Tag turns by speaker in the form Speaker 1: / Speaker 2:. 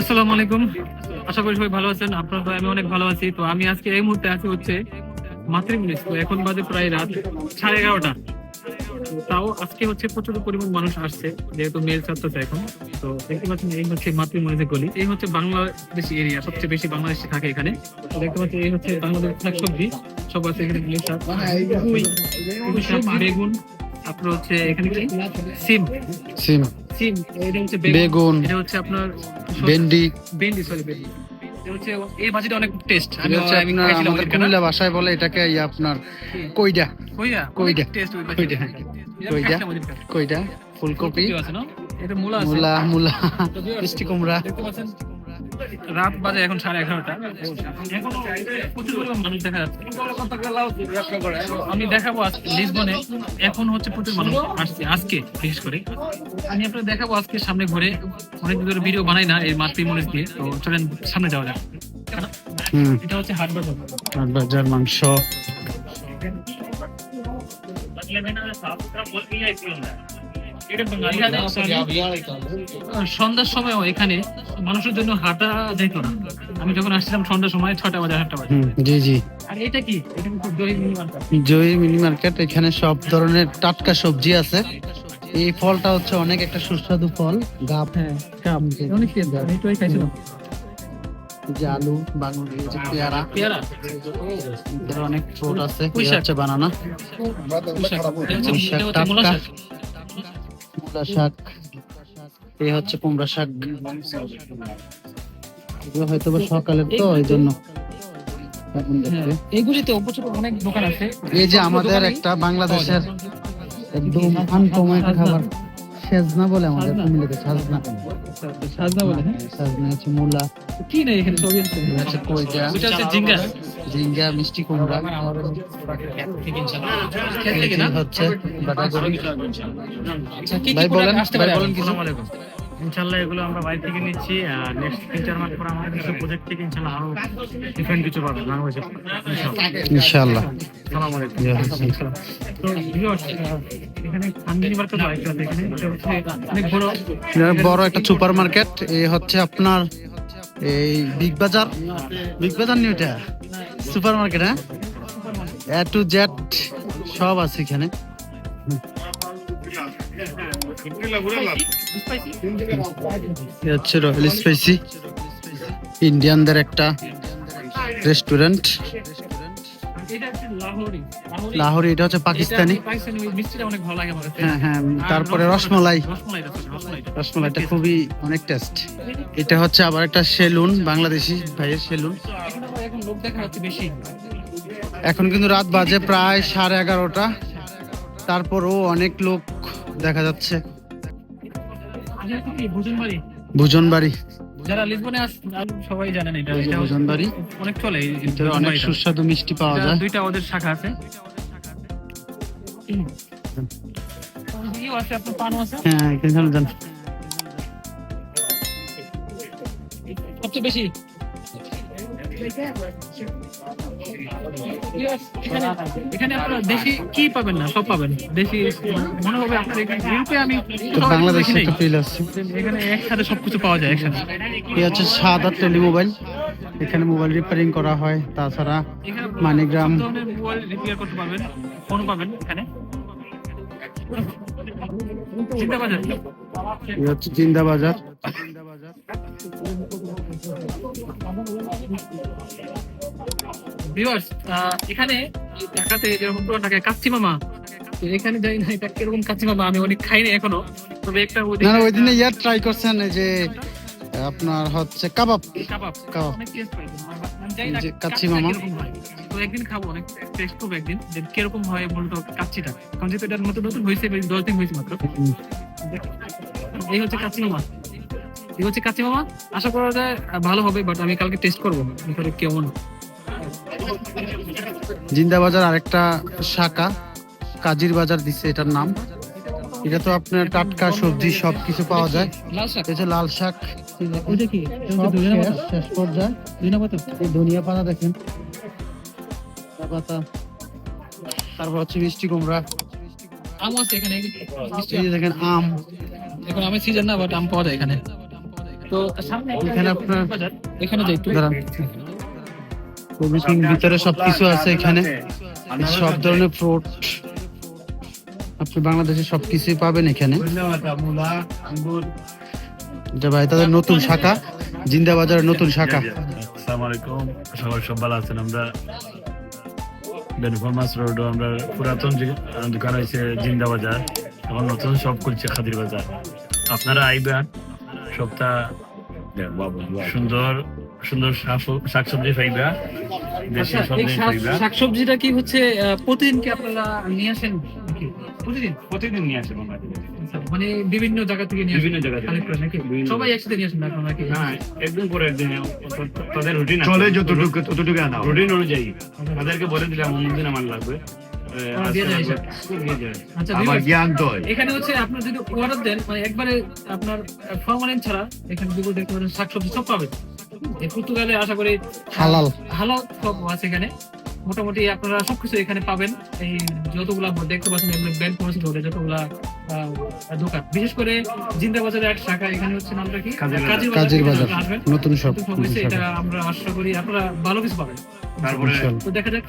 Speaker 1: আসসালামু আলাইকুম। আশা করি সবাই ভালো আছেন। আপনার আমি অনেক ভালো আছি। তো আমি আজকে এই মুহূর্তে আছি হচ্ছে মাতৃমুনিস তো এখন বাজে প্রায় রাত সাড়ে এগারোটা। তাও আজকে হচ্ছে প্রচুর পরিমাণ মানুষ আসছে, যেহেতু মেল ছাত্রটা এখন। তো দেখতে পাচ্ছেন এই হচ্ছে মাতৃমুনিসের গলি। এই হচ্ছে বাংলাদেশি এরিয়া সবচেয়ে বেশি বাংলাদেশি থাকে এখানে। দেখতে পাচ্ছেন এই হচ্ছে বাংলাদেশ শাকসবজি সব আছে এখানে বেগুন। তারপর হচ্ছে এখানে কি? সিম।
Speaker 2: সিম।
Speaker 1: সিম এটা হচ্ছে
Speaker 2: বেগুন
Speaker 1: এটা হচ্ছে আপনার
Speaker 2: ভেন্ডি।
Speaker 1: ভেন্ডি সরি ভেন্ডি। হচ্ছে এই ভাজিটা অনেক টেস্ট আমি
Speaker 2: এটা হচ্ছে
Speaker 1: আমি
Speaker 2: আমাদের কুমিল্লা ভাষায় বলে এটাকে আপনার কইডা।
Speaker 1: কইয়া
Speaker 2: কইডা।
Speaker 1: টেস্ট
Speaker 2: কইডা। কইডা।
Speaker 1: কইডা
Speaker 2: কইডা ফুলকপি।
Speaker 1: মূলা
Speaker 2: মূলা মিষ্টি কুমড়া।
Speaker 1: দেখতে পাচ্ছেন? রাত বাজে এখন সাড়ে এগারোটা। এখনও প্রচুর মানুষ দেখা যাচ্ছে। আমি দেখাবো আজকে লিসবনে। এখন হচ্ছে প্রচুর মানুষ আসছে আজকে বিশেষ করে। আমি আপনাদের দেখাবো আজকে সামনে ঘরে। অনেক ধরে ভিডিও বানাই না এই মাতৃ মরিচ দিয়ে। তো চলেন সামনে যাওয়া যাক। এটা হচ্ছে হাট বাজার।
Speaker 2: আর বাজার মাংস।
Speaker 1: সন্ধ্যার সময়ও এখানে মানুষের জন্য হাঁটা যেত না। আমি যখন আসছিলাম সন্ধ্যার সময় ছটা বাজে আটটা বাজে।
Speaker 2: জি জি।
Speaker 1: আর এটা কি।
Speaker 2: Joyee mini market? এখানে সব ধরনের টাটকা সবজি আছে। এই ফলটা হচ্ছে অনেক একটা সুস্বাদু ফল গাপ।
Speaker 1: হ্যাঁ
Speaker 2: যে আলু বাঙুর যে পেয়ারা।
Speaker 1: পেয়ারা?
Speaker 2: অনেক ফ্রুট আছে বানানা
Speaker 1: মূলা শাক।
Speaker 2: এই হচ্ছে কুমড়া শাক। এগুলো হয়তো সকালের তো এই জন্য
Speaker 1: হ্যাঁ। এইগুলিতে অনেক দোকান আছে।
Speaker 2: এই যে আমাদের একটা বাংলাদেশের একদম আনকমন একটা খাবার। সেজনা বলে আমাদের? কুমিল্লাতে সাজনা
Speaker 1: সাজনা বলে হ্যাঁ।
Speaker 2: সাজনা হচ্ছে মূলা।
Speaker 1: কি নেই এখানে সবই আছে?
Speaker 2: হচ্ছে কইটা
Speaker 1: ওইটা হচ্ছে জিঙ্গা
Speaker 2: ঝিঙ্গা। মিষ্টি কুমড়া।
Speaker 1: খেত থেকে না?
Speaker 2: হচ্ছে
Speaker 1: আচ্ছা, কি কি
Speaker 2: বলেন
Speaker 1: আসতে পারে?
Speaker 2: বলেন কিছু।
Speaker 3: ইনশাল্লাহ এগুলো আমরা বাইরে থেকে নিচ্ছি। আর নেক্সট তিন চার মাস পর আমাদের কিছু প্রজেক্ট থেকে ইনশাল্লাহ আরও ডিফারেন্ট কিছু পাবেন। বাংলাদেশে
Speaker 2: ইনশাআল্লাহ।
Speaker 3: সালাম আলাইকুম।
Speaker 1: তো এখানে খানগিনি মার্কেট এখানে অনেক বড়।
Speaker 2: বড় একটা সুপার মার্কেট এ হচ্ছে আপনার এই বিগ বাজার বিগ বাজার নিউ এটা সুপার মার্কেট হ্যাঁ? এ টু জেড সব আছে এখানে। হচ্ছে রয়্যাল স্পাইসি ইন্ডিয়ানদের একটা রেস্টুরেন্ট
Speaker 1: এটা হচ্ছে লাহোরি।
Speaker 2: এটা হচ্ছে পাকিস্তানি।
Speaker 1: পাকিস্তানি মিষ্টিটা অনেক ভালো লাগে আমার
Speaker 2: হ্যাঁ হ্যাঁ তারপরে রসমলাই
Speaker 1: রসমালাইটা
Speaker 2: খুবই অনেক টেস্ট এটা হচ্ছে আবার একটা সেলুন বাংলাদেশি ভাইয়ের সেলুন।
Speaker 1: এখন লোক দেখা যাচ্ছে বেশি।
Speaker 2: এখন কিন্তু রাত বাজে প্রায় সাড়ে এগারোটা। তারপরও অনেক লোক দেখা যাচ্ছে। ভুজন বাড়ি
Speaker 1: যারা লিসবনে সবাই জানেন এটা
Speaker 2: এই
Speaker 1: এটা
Speaker 2: ভুজন
Speaker 1: অনেক চলে
Speaker 2: অনেক সুস্বাদু মিষ্টি পাওয়া যায়।
Speaker 1: দুইটা ওদের শাখা আছে। আছে আপনার পানও আছে।
Speaker 2: হ্যাঁ এখানে
Speaker 1: সবচেয়ে বেশি? এখানে আপনারা দেশি কি পাবেন না? সব পাবেন। দেশি মনে হবে আপনার এখানে আমি
Speaker 2: বাংলাদেশে একটা ফিল আছে।
Speaker 1: এখানে একসাথে সবকিছু পাওয়া যায় একসাথে।
Speaker 2: এই হচ্ছে সাদা টেলিমোবাইল এখানে মোবাইল রিপেয়ারিং করা হয়। তাছাড়া মানিগ্রাম।
Speaker 1: মোবাইল রিপেয়ার করতে পারবেন। ফোন পাবেন এখানে। চিন্তা বাজার
Speaker 2: জিন্দা বাজার
Speaker 1: ভিউয়ার্স এখানে ঢাকাতে যেরকম পুরো ঢাকায় কাচ্চি মামা এখানে যাই না এটা কীরকম কাচ্চি মামা আমি অনেক খাইনি এখনও। তবে একটা
Speaker 2: না ওই দিনে ইয়ার ট্রাই করছেন যে আপনার হচ্ছে কাবাব।
Speaker 1: কাবাব।
Speaker 2: কাবাব। কাচ্চি মামা।
Speaker 1: তো একদিন খাব অনেক টেস্ট করব একদিন যে কীরকম হয় মূলত কাচ্চিটা। কারণ যেহেতু এটা নতুন নতুন হয়েছে দশ দিন হয়েছে মাত্র। এই হচ্ছে কাচ্চি মামা। এই হচ্ছে কাচ্চি মামা? আশা করা যায় ভালো হবে বাট আমি কালকে টেস্ট করব। কেমন?
Speaker 2: জিন্দা বাজার আরেকটা শাখা কাজির বাজার দিচ্ছে এটার নাম। এটা তো আপনার টাটকা সবজি সব কিছু পাওয়া যায়।
Speaker 1: লাল শাক?
Speaker 2: লাল শাক। শেষ, পর্যায়ে।
Speaker 1: ধনিয়া পাতা?
Speaker 2: এই ধনিয়া পাতা দেখেন। পাতা তারপর হচ্ছে মিষ্টি কুমড়া।
Speaker 1: আম আছে এখানে আম।
Speaker 2: দেখেন আম।
Speaker 1: এখন আমের সিজন না বাট আম পাওয়া যায় এখানে। তো সামনে
Speaker 2: এখানে আপনার-
Speaker 1: এখানে যাই একটু
Speaker 2: দাঁড়ান। এভরিথিং ভিতরে সবকিছু আছে এখানে। সব ধরনের ফ্রুট আপনি বাংলাদেশে সবকিছুই পাবেন এখানে। এটা ভাই তাদের নতুন শাখা। জিন্দা বাজারের নতুন শাখা।
Speaker 4: আসসালামু আলাইকুম। আশা সব ভালো আছেন? আমরা বেনফরমাস রোড আমরা পুরাতন দোকান হয়েছে জিন্দা বাজার এখন নতুন সব খুলছে খাদির বাজার। আপনারা আইবেন সবটা সুন্দর সুন্দর শাকসবজি পাইবা দেশি
Speaker 1: আচ্ছা,
Speaker 4: সবজি পাইবা
Speaker 1: শাকসবজিটা কি হচ্ছে প্রতিদিন কি আপনারা নিয়ে আসেন? প্রতিদিন?
Speaker 4: প্রতিদিন নিয়ে আসেন আমরা
Speaker 1: আচ্ছা, মানে বিভিন্ন জায়গা থেকে নিয়ে
Speaker 4: বিভিন্ন জায়গা থেকে।
Speaker 1: করে সবাই একসাথে নিয়ে আসেন আপনারা নাকি
Speaker 4: না একদিন পরে একদিন তাদের রুটিন
Speaker 5: চলে যতটুকু ততটুকু আনা
Speaker 4: রুটিন অনুযায়ী। তাদেরকে বলে দিলাম দিন আমার লাগবে।
Speaker 1: দিয়ে যায় আচ্ছা
Speaker 5: জ্ঞান তো
Speaker 1: এখানে হচ্ছে আপনার যদি অর্ডার দেন মানে একবারে আপনার পার্মানেন্ট ছাড়া এখানে যদি দেখতে শাকসবজি সব পাবেন। পর্তুগালে আশা করি
Speaker 2: হালাল।
Speaker 1: হালাল সব আছে এখানে। মোটামুটি আপনারা সবকিছু এখানে পাবেন। এই যতগুলা দেখতে পাচ্ছেন এগুলো ব্যান্ড করেছিল যতগুলা আহ, দোকান। বিশেষ করে জিন্দা বাজারের এক শাখা এখানে হচ্ছে নামটা কি?
Speaker 4: কাজীর বাজার।
Speaker 2: নতুন সব
Speaker 1: এটা আমরা আশা করি আপনারা ভালো কিছু পাবেন।
Speaker 4: তারপরে
Speaker 1: দেখা যাক।